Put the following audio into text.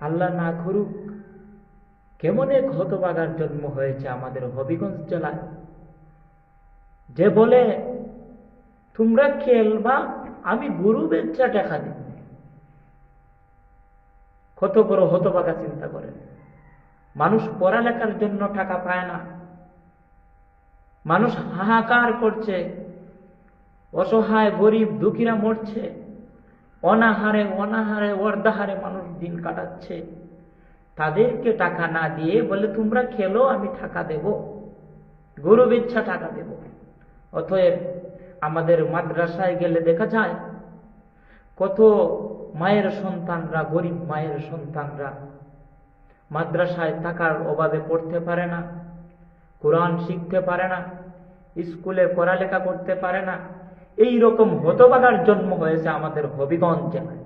আল্লাহ না করুক, কেমন এক হতবাগার জন্ম হয়েছে আমাদের হবিগঞ্জ জেলায়। যে বলে, তোমরা খেলবা, আমি গরু বেচা টাকা দিব। কত বড় হতবাগা চিন্তা করেন। মানুষ পড়ালেখার জন্য টাকা পায় না। মানুষ হাহাকার করছে। অসহায়, গরিব, দুঃখীরা মরছে। অনাহারে অনাহারে, অর্ধাহারে মানুষ দিন কাটাচ্ছে। তাদেরকে টাকা না দিয়ে বলে, তোমরা খেলো, আমি টাকা দেব। গরু ইচ্ছা টাকা দেব। অতএব আমাদের মাদ্রাসায় গেলে দেখা যায়, কত মায়ের সন্তানরা, গরিব মায়ের সন্তানরা মাদ্রাসায় থাকার অভাবে পড়তে পারে না, কোরআন শিখতে পারে না, স্কুলে পড়ালেখা করতে পারে না এই রকম হতবাগার জন্ম হয়েছে আমাদের হবিগঞ্জ। জেলায়